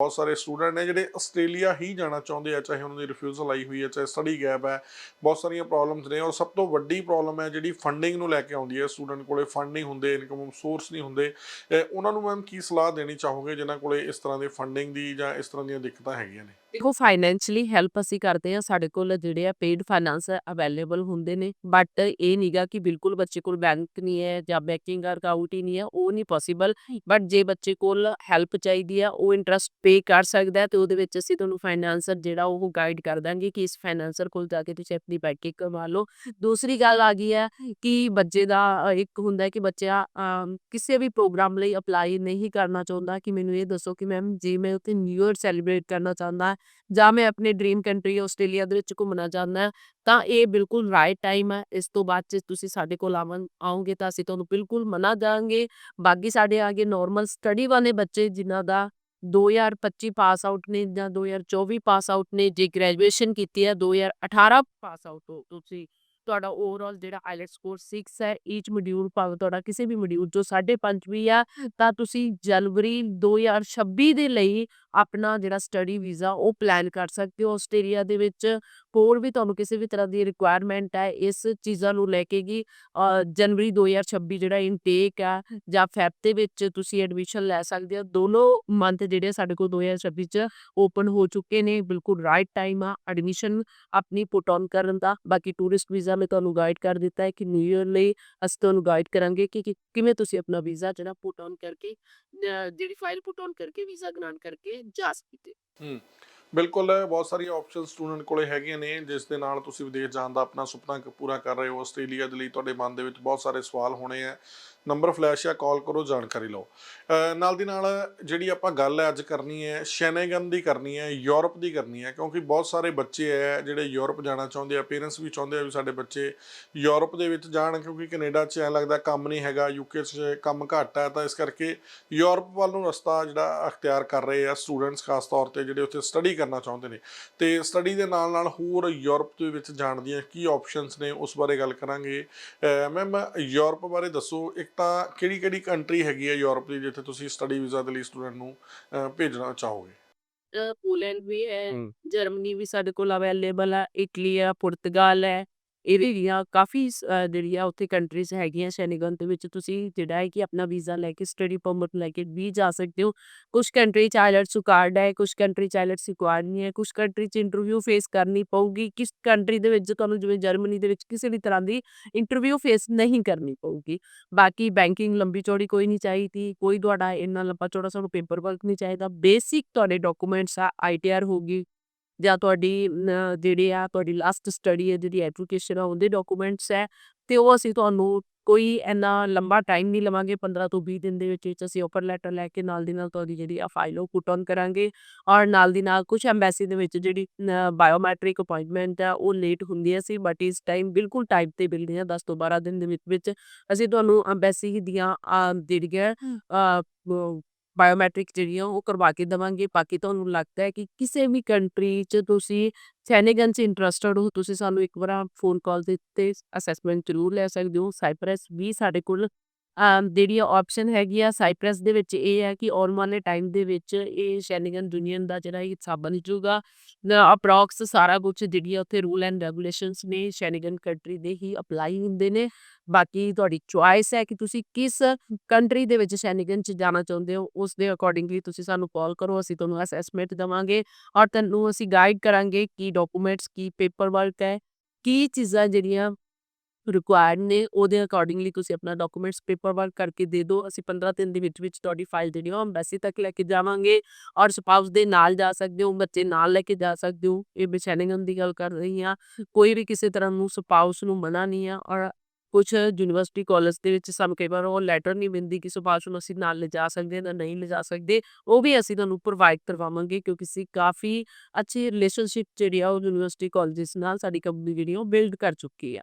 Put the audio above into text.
ਬਹੁਤ ਸਾਰੇ ਸਟੂਡੈਂਟ ਨੇ ਜਿਹੜੇ ਆਸਟ੍ਰੇਲੀਆ ਹੀ ਜਾਣਾ ਚਾਹੁੰਦੇ ਆ, ਚਾਹੇ ਉਹਨਾਂ ਦੀ ਰਿਫਿਊਜ਼ਲ ਆਈ ਹੋਈ ਹੈ, ਚਾਹੇ ਸਟੱਡੀ ਗੈਪ ਹੈ, ਬਹੁਤ ਸਾਰੀਆਂ ਪ੍ਰੋਬਲਮਸ ਨੇ ਔਰ ਸਭ ਤੋਂ ਵੱਡੀ ਪ੍ਰੋਬਲਮ ਹੈ ਜਿਹੜੀ ਫੰਡਿੰਗ ਨੂੰ ਲੈ ਕੇ ਆਉਂਦੀ ਹੈ ਸਟੂਡੈਂਟ ਕੋਲੇ ਫੰਡ ਨਹੀਂ ਹੁੰਦੇ ਇਨਕਮ ਸੋਰਸ ਨਹੀਂ ਹੁੰਦੇ ਉਹਨਾਂ ਨੂੰ ਮੈਮ ਕੀ ਸਲਾਹ ਦੇਣੀ ਚਾਹੋਗੇ ਜਿਨ੍ਹਾਂ ਕੋਲੇ ਇਸ ਤਰ੍ਹਾਂ ਦੇ ਫੰਡਿੰਗ ਦੀ ਜਾਂ ਇਸ ਤਰ੍ਹਾਂ ਦੀਆਂ ਦਿੱਕਤਾਂ ਹੈਗੀਆਂ ਨੇ? ਦੇਖੋ ਫਾਈਨੈਂਸ਼ਲੀ ਹੈਲਪ ਅਸੀਂ ਕਰਦੇ ਹਾਂ, ਸਾਡੇ ਕੋਲ ਜਿਹੜੇ ਆ ਪੇਡ ਫਾਈਨਾਂਸ ਅਵੇਲੇਬਲ ਹੁੰਦੇ ਨੇ ਬਟ ਇਹ ਨਹੀਂਗਾ ਕਿ ਬਿਲਕੁਲ ਬੱਚੇ ਕੋਲ ਬੈਂਕ ਨਹੀਂ ਹੈ ਜਾਂ ਬੈਂਕਿੰਗ ਅਕਾਊਂਟ ਹੀ ਨਹੀਂ ਹੈ, ਉਹ ਨਹੀਂ ਪੋਸੀਬਲ ਬਟ ਜੇ ਬੱਚੇ ਕੋਲ ਹੈਲਪ ਚਾਹੀਦੀ ਆ, ਉਹ ਇੰਟਰਸਟ ਪੇ ਕਰ ਸਕਦਾ ਤੇ ਉਹਦੇ ਵਿੱਚ ਅਸੀਂ ਤੁਹਾਨੂੰ ਫਾਈਨਾਂਸਰ ਜਿਹੜਾ ਉਹ ਗਾਈਡ ਕਰ ਦਾਂਗੇ ਕਿ ਇਸ ਫਾਈਨਾਂਸਰ ਕੋਲ ਜਾ ਕੇ ਤੁਸੀਂ ਆਪਣੀ ਬੈਂਕਿੰਗ ਕਰਵਾ ਲਓ। ਦੂਸਰੀ ਗੱਲ ਆ ਗਈ ਹੈ ਕਿ ਬੱਚੇ ਦਾ ਇੱਕ ਹੁੰਦਾ ਹੈ ਕਿ ਬੱਚਾ ਕਿਸੇ ਵੀ ਪ੍ਰੋਗਰਾਮ ਲਈ ਅਪਲਾਈ ਨਹੀਂ ਕਰਨਾ ਚਾਹੁੰਦਾ ਕਿ ਮੈਨੂੰ ਇਹ ਦੱਸੋ ਕਿ ਮੈਮ ਜੇ ਮੈਂ ਉੱਥੇ ਨਿਊ ਇਅਰ ਸੈਲੀਬ੍ਰੇਟ ਕਰਨਾ ਚਾਹੁੰਦਾ ਜਾਂ ਮੈਂ ਆਪਣੇ ਡ੍ਰੀਮ ਕੰਟਰੀ ਆਸਟ੍ਰੇਲੀਆ ਦੇ ਵਿੱਚ ਘੁੰਮਣਾ ਚਾਹੁੰਦਾ ਤਾਂ ਇਹ ਬਿਲਕੁਲ ਰਾਈਟ ਟਾਈਮ ਹੈ। ਇਸ ਤੋਂ ਬਾਅਦ ਜੇ ਤੁਸੀਂ ਸਾਡੇ ਕੋਲ ਆਵਨ ਤਾਂ ਅਸੀਂ ਤੁਹਾਨੂੰ ਬਿਲਕੁਲ ਮਨਾ ਦਾਂਗੇ ਬਾਕੀ ਸਾਡੇ ਆਗੇ ਨਾਰਮਲ ਸਟੱਡੀ ਵਾਲੇ ਬੱਚੇ ਜਿਨ੍ਹਾਂ ਦਾ 2025 ਪਾਸ ਆਊਟ ਨੇ ਜਾਂ 2024 ਪਾਸ ਆਊਟ ਨੇ, ਜੇ ਗ੍ਰੈਜੂਏਸ਼ਨ ਕੀਤੀ ਹੈ 2018 ਪਾਸ ਆਊਟ ਹੋ, ਤੁਸੀਂ ਤੁਹਾਡਾ ਓਵਰਆਲ ਜਿਹੜਾ ਆਈਲੈਟ ਸਕੋਰ 6 ਹੈ ਈਚ ਮੋਡਿਊਲ ਭਾਵੇਂ ਤੁਹਾਡਾ ਕਿਸੇ ਵੀ ਮੋਡਿਊਲ ਚੋਂ 5.5 ਵੀ ਆ, ਤਾਂ ਤੁਸੀਂ ਜਨਵਰੀ 2026 ਦੇ ਲਈ ਆਪਣਾ ਜਿਹੜਾ ਸਟੱਡੀ ਵੀਜ਼ਾ ਉਹ ਪਲਾਨ ਕਰ ਸਕਦੇ ਹੋ। ਆਸਟ੍ਰੇਲੀਆ ਦੇ ਵਿੱਚ ਹੋਰ ਵੀ ਤੁਹਾਨੂੰ ਕਿਸੇ ਵੀ ਤਰ੍ਹਾਂ ਦੀ ਰਿਕੁਆਇਰਮੈਂਟ ਹੈ, ਇਸ ਚੀਜ਼ਾਂ ਨੂੰ ਲੈ ਕੇ ਕਿ ਜਨਵਰੀ 2026 ਜਿਹੜਾ ਇਨਟੇਕ ਆ ਜਾਂ ਫੈਬ ਦੇ ਵਿੱਚ ਤੁਸੀਂ ਐਡਮਿਸ਼ਨ ਲੈ ਸਕਦੇ ਹੋ। ਦੋਨੋਂ ਮੰਥ ਜਿਹੜੇ ਸਾਡੇ ਕੋਲ 2026 ਚ ਓਪਨ ਹੋ ਚੁੱਕੇ ਨੇ, ਬਿਲਕੁਲ ਰਾਈਟ ਟਾਈਮ ਆ ਐਡਮਿਸ਼ਨ ਆਪਣੀ ਪੁੱਟ ਔਨ ਕਰਨ ਦਾ। ਬਾਕੀ ਟੂਰਿਸਟ ਵੀਜ਼ਾ ਮੈਂ ਤੁਹਾਨੂੰ ਗਾਈਡ ਕਰ ਦਿੱਤਾ ਹੈ ਕਿ ਨਿਊ ਈਅਰ ਲਈ ਅਸੀਂ ਤੁਹਾਨੂੰ ਗਾਈਡ ਕਰਾਂਗੇ ਕਿ ਕਿਵੇਂ ਤੁਸੀਂ ਆਪਣਾ ਵੀਜ਼ਾ ਜਿਹੜਾ ਪੁੱਟ ਔਨ ਕਰਕੇ ਜਿਹੜੀ ਫਾਈਲ ਪੁੱਟ ਔਨ ਕਰਕੇ ਵੀਜ਼ਾ ਗ੍ਰਾਂਟ ਕਰਕੇ ਜਾ ਸਕਦੇ ਹੋ। ਬਿਲਕੁਲ, ਬਹੁਤ ਸਾਰੀਆਂ ਆਪਸ਼ਨ ਸਟੂਡੈਂਟ ਕੋਲੇ ਹੈਗੀਆਂ ਨੇ, ਜਿਸ ਦੇ ਨਾਲ ਤੁਸੀਂ ਵਿਦੇਸ਼ ਜਾਣ ਦਾ ਆਪਣਾ ਸੁਪਨਾ ਕ- ਪੂਰਾ ਕਰ ਰਹੇ ਹੋ, ਆਸਟ੍ਰੇਲੀਆ ਦੇ ਲਈ ਤੁਹਾਡੇ ਮਨ ਦੇ ਵਿੱਚ ਬਹੁਤ ਸਾਰੇ ਸਵਾਲ ਹੋਣੇ ਆ। ਨੰਬਰ ਫਲੈਸ਼ ਜਾਂ ਕਾਲ ਕਰੋ, ਜਾਣਕਾਰੀ ਲਓ। ਨਾਲ ਦੀ ਨਾਲ ਜਿਹੜੀ ਆਪਾਂ ਗੱਲ ਹੈ ਅੱਜ ਕਰਨੀ ਹੈ ਸ਼ੈਨੇਗਨ ਦੀ ਕਰਨੀ ਹੈ ਯੂਰਪ ਦੀ ਕਰਨੀ ਹੈ, ਕਿਉਂਕਿ ਬਹੁਤ ਸਾਰੇ ਬੱਚੇ ਹੈ ਜਿਹੜੇ ਯੂਰਪ ਜਾਣਾ ਚਾਹੁੰਦੇ ਆ ਪੇਰੈਂਟਸ ਵੀ ਚਾਹੁੰਦੇ ਆ ਵੀ ਸਾਡੇ ਬੱਚੇ ਯੂਰਪ ਦੇ ਵਿੱਚ ਜਾਣ, ਕਿਉਂਕਿ ਕੈਨੇਡਾ 'ਚ ਐ ਲੱਗਦਾ ਕੰਮ ਨਹੀਂ ਹੈਗਾ ਯੂਕੇ 'ਚ ਕੰਮ ਘੱਟ ਹੈ ਤਾਂ ਇਸ ਕਰਕੇ ਯੂਰਪ ਵੱਲ ਨੂੰ ਰਸਤਾ ਜਿਹੜਾ ਅਖਤਿਆਰ ਕਰ ਰਹੇ ਆ ਸਟੂਡੈਂਟਸ ਖਾਸ ਤੌਰ ਤੇ ਜਿਹੜੇ ਉੱਥੇ ਸਟੱਡੀ ਕਰਨਾ ਚਾਹੁੰਦੇ ਨੇ। ਤੇ ਸਟੱਡੀ ਦੇ ਨਾਲ ਨਾਲ ਹੋਰ ਯੂਰਪ ਦੇ ਵਿੱਚ ਜਾਣ ਦੀਆਂ ਕੀ ਆਪਸ਼ਨਸ ਨੇ ਉਸ ਬਾਰੇ ਗੱਲ ਕਰਾਂਗੇ। ਮੈਮ ਯੂਰਪ ਬਾਰੇ ਦੱਸੋ ਇੱਕ ਤਾਂ ਕਿਹੜੀ ਕਿਹੜੀ ਕੰਟਰੀ ਹੈਗੀ ਹੈ ਯੂਰਪ ਦੀ ਜਿੱਥੇ ਤੁਸੀਂ ਸਟੱਡੀ ਵੀਜ਼ਾ ਦੇ ਲਈ ਸਟੂਡੈਂਟ ਨੂੰ ਭੇਜਣਾ ਚਾਹੋਗੇ? ਪੋਲੈਂਡ ਵੀ ਹੈ। ਜਰਮਨੀ ਵੀ ਸਾਡੇ ਕੋਲ ਅਵੇਲੇਬਲ ਆ ਇਟਲੀ ਆ ਪੁਰਤਗਾਲ ਹੈ। ਇਹ ਦੀਆਂ ਕਾਫੀ ਸ- ਅ, ਉੱਥੇ ਕੰਟਰੀਜ਼ ਹੈਗੀਆਂ ਸ਼ੈਨਗਨ ਦੇ ਵਿੱਚ ਤੁਸੀਂ ਜਿਹੜਾ ਹੈ ਕਿ ਆਪਣਾ ਵੀਜ਼ਾ ਲੈ ਕੇ ਸਟੱਡੀ ਪਰਮਿਟ ਲੈ ਕੇ ਵੀ ਜਾ ਸਕਦੇ ਹੋ। ਕੁਝ ਕੰਟਰੀ ਚ ਆਇਲਟਸ ਕਾਰਡ ਹੈ ਕੁਝ ਕੰਟਰੀ ਚ ਆਇਲਟਸ ਰਿਕੁਆਇਰ ਨਹੀਂ ਹੈ ਕੁਝ ਕੰਟਰੀ ਚ ਇੰਟਰਵਿਊ ਫੇਸ ਕਰਨੀ ਪਊਗੀ। ਕਿਸ ਕੰਟਰੀ ਦੇ ਵਿੱਚ ਤੁਹਾਨੂੰ ਜਿਵੇਂ ਜਰਮਨੀ ਦੇ ਵਿੱਚ ਕਿਸੇ ਵੀ ਤਰ੍ਹਾਂ ਦੀ ਇੰਟਰਵਿਊ ਫੇਸ ਨਹੀਂ ਕਰਨੀ ਪਊਗੀ। ਬਾਕੀ ਬੈਂਕਿੰਗ ਲੰਬੀ ਚੌੜੀ ਕੋਈ ਨਹੀਂ ਚਾਹੀਦੀ ਕੋਈ ਤੁਹਾਡਾ ਇੰਨਾ ਲੰਬਾ ਚੌੜਾ ਸਾਨੂੰ ਪੇਪਰ ਵਰਕ ਨਹੀਂ ਚਾਹੀਦਾ। ਬੇਸਿਕ ਤੁਹਾਡੇ ਡਾਕੂਮੈਂਟਸ ਆ ਆਈਟੀਆਰ ਹੋਗੀ ਜਾਂ ਤੁਹਾਡੀ ਜਿਹੜੇ ਆ ਤੁਹਾਡੀ ਲਾਸਟ ਸਟੱਡੀ ਹੈ ਜਿਹੜੀ ਐਜੂਕੇਸ਼ਨ ਆ ਉਹਦੇ ਡਾਕੂਮੈਂਟਸ ਹੈ ਤੇ ਉਹ ਅਸੀਂ ਤੁਹਾਨੂੰ ਕੋਈ ਇੰਨਾ ਲੰਬਾ ਟਾਈਮ ਨਹੀਂ ਲਵਾਂਗੇ 15 ਤੋਂ 20 ਦਿਨ ਦੇ ਵਿੱਚ ਵਿੱਚ ਅਸੀਂ ਆਫਰ ਲੈਟਰ ਲੈ ਕੇ ਨਾਲ ਦੀ ਨਾਲ ਤੁਹਾਡੀ ਜਿਹੜੀ ਆ ਫਾਈਲ ਉਹ ਪੁੱਟ ਔਨ ਕਰਾਂਗੇ ਔਰ ਨਾਲ ਦੀ ਨਾਲ ਕੁਝ ਐਮਬੈਸੀ ਦੇ ਵਿੱਚ ਜਿਹੜੀ ਬਾਇਓਮੈਟ੍ਰਿਕ ਅਪਾਇੰਟਮੈਂਟ ਆ ਉਹ ਲੇਟ ਹੁੰਦੀ ਹੈ ਸੀ ਬਟ ਇਸ ਟਾਈਮ ਬਿਲਕੁਲ ਟਾਈਮ ਤੇ ਮਿਲਦੀ ਆ 10 ਤੋਂ 12 ਦਿਨ ਦੇ ਵਿੱਚ ਵਿੱਚ ਅਸੀਂ ਤੁਹਾਨੂੰ ਐਮਬੈਸੀ ਦੀਆਂ ਜਿਹੜੀਆਂ ਬਾਇਓਮੈਟ੍ਰਿਕ ਜਿਹੜੀਆਂ ਉਹ ਕਰਵਾ ਕੇ ਦਵਾਂਗੇ ਬਾਕੀ ਤੁਹਾਨੂੰ ਲੱਗਦਾ ਹੈ ਕਿ ਕਿਸੇ ਵੀ ਕੰਟਰੀ 'ਚ ਤੁਸੀਂ ਸੈਨੇਗਨ 'ਚ ਇੰਟਰਸਟਡ ਹੋ, ਤੁਸੀਂ ਸਾਨੂੰ ਇੱਕ ਵਾਰ ਫੋਨ ਕਾਲ ਦੇ ਉੱਤੇ ਅਸੈਸਮੈਂਟ ਜ਼ਰੂਰ ਲੈ ਸਕਦੇ ਹੋ। ਸਾਈਪ੍ਰੈਸ ਵੀ ਸਾਡੇ ਕੋਲ ਜਿਹੜੀਆਂ ਜਿਹੜੀ ਆਪਸ਼ਨ ਹੈਗੀ ਆ ਸਾਈਪ੍ਰੈਸ ਦੇ ਵਿੱਚ ਇਹ ਹੈ ਕਿ ਆਉਣ ਵਾਲੇ ਟਾਈਮ ਦੇ ਵਿੱਚ ਇਹ ਸ਼ੈਨਗਨ ਯੂਨੀਅਨ ਦਾ ਜਿਹੜਾ ਹਿੱਸਾ ਬਣ ਜਾਊਗਾ। ਅਪਰੋਕਸ ਸਾਰਾ ਕੁਝ ਜਿਹੜੀਆਂ ਉੱਥੇ ਰੂਲ ਐਂਡ ਰੈਗੂਲੇਸ਼ਨਸ ਨੇ ਸ਼ੈਨਗਨ ਕੰਟਰੀ ਦੇ ਹੀ ਅਪਲਾਈ ਹੁੰਦੇ ਨੇ। ਬਾਕੀ ਤੁਹਾਡੀ ਚੁਆਇਸ ਹੈ ਕਿ ਤੁਸੀਂ ਕਿਸ ਕੰਟਰੀ ਦੇ ਵਿੱਚ ਸ਼ੈਨਗਨ ਚ ਜਾਣਾ ਚਾਹੁੰਦੇ ਹੋ, ਉਸ ਦੇ ਅਕੋਰਡਿੰਗਲੀ ਤੁਸੀਂ ਸਾਨੂੰ ਕਾਲ ਕਰੋ, ਅਸੀਂ ਤੁਹਾਨੂੰ ਅਸੈਸਮੈਂਟ ਦਵਾਂਗੇ ਔਰ ਤੁਹਾਨੂੰ ਅਸੀਂ ਗਾਈਡ ਕਰਾਂਗੇ ਕੀ ਡਾਕੂਮੈਂਟਸ ਕੀ ਪੇਪਰ ਵਰਕ ਹੈ, ਕੀ ਚੀਜ਼ਾਂ ਜਿਹੜੀਆਂ ਰਿਕੁਆਇਰਡ ਨੇ, ਉਹਦੇ ਅਕੋਰਡਿੰਗਲੀ ਤੁਸੀਂ ਆਪਣਾ ਡਾਕੂਮੈਂਟਸ ਪੇਪਰ ਵਰਕ ਕਰਕੇ ਦੇ ਦਿਓ। ਅਸੀਂ 15 ਦਿਨ ਦੇ ਵਿੱਚ ਵਿੱਚ ਤੁਹਾਡੀ ਫਾਈਲ ਜਿਹੜੀ ਉਹ ਐਮਬੈਸੀ ਤੱਕ ਲੈ ਕੇ ਜਾਵਾਂਗੇ ਔਰ ਸਪਾਊਸ ਦੇ ਨਾਲ ਜਾ ਸਕਦੇ ਹੋ, ਬੱਚੇ ਨਾਲ ਲੈ ਕੇ ਜਾ ਸਕਦੇ ਹੋ। ਇਹ ਬਿਸ਼ੈਨਿੰਗਨ ਦੀ ਗੱਲ ਕਰ ਰਹੀ ਹਾਂ। ਕੋਈ ਵੀ ਕਿਸੇ ਤਰ੍ਹਾਂ ਨੂੰ ਸਪਾਊਸ ਨੂੰ ਮਨਾ ਨਹੀਂ ਆ ਔਰ ਕੁਝ ਯੂਨੀਵਰਸਿਟੀ ਕਾਲਜ ਦੇ ਵਿੱਚ ਸਾਨੂੰ ਕਈ ਵਾਰ ਉਹ ਲੈਟਰ ਨਹੀਂ ਮਿਲਦੀ ਕਿ ਸਪਾਊਸ ਨੂੰ ਅਸੀਂ ਨਾਲ ਲਿਜਾ ਸਕਦੇ ਹਾਂ ਜਾਂ ਨਹੀਂ ਲਿਜਾ ਸਕਦੇ। ਉਹ ਵੀ ਅਸੀਂ ਤੁਹਾਨੂੰ ਪ੍ਰੋਵਾਈਡ ਕਰਵਾਵਾਂਗੇ ਕਿਉਂਕਿ ਅਸੀਂ ਕਾਫੀ ਅੱਛੀ ਰਿਲੇਸ਼ਨਸ਼ਿਪ ਜਿਹੜੀ ਆ, ਉਹ ਯੂਨੀਵਰਸਿਟੀ ਕਾਲਜਸ ਨਾਲ ਸਾਡੀ ਕੰਪਨੀ ਜਿਹੜੀ ਆ, ਉਹ ਬਿਲਡ ਕਰ ਚੁੱਕੀ ਆ।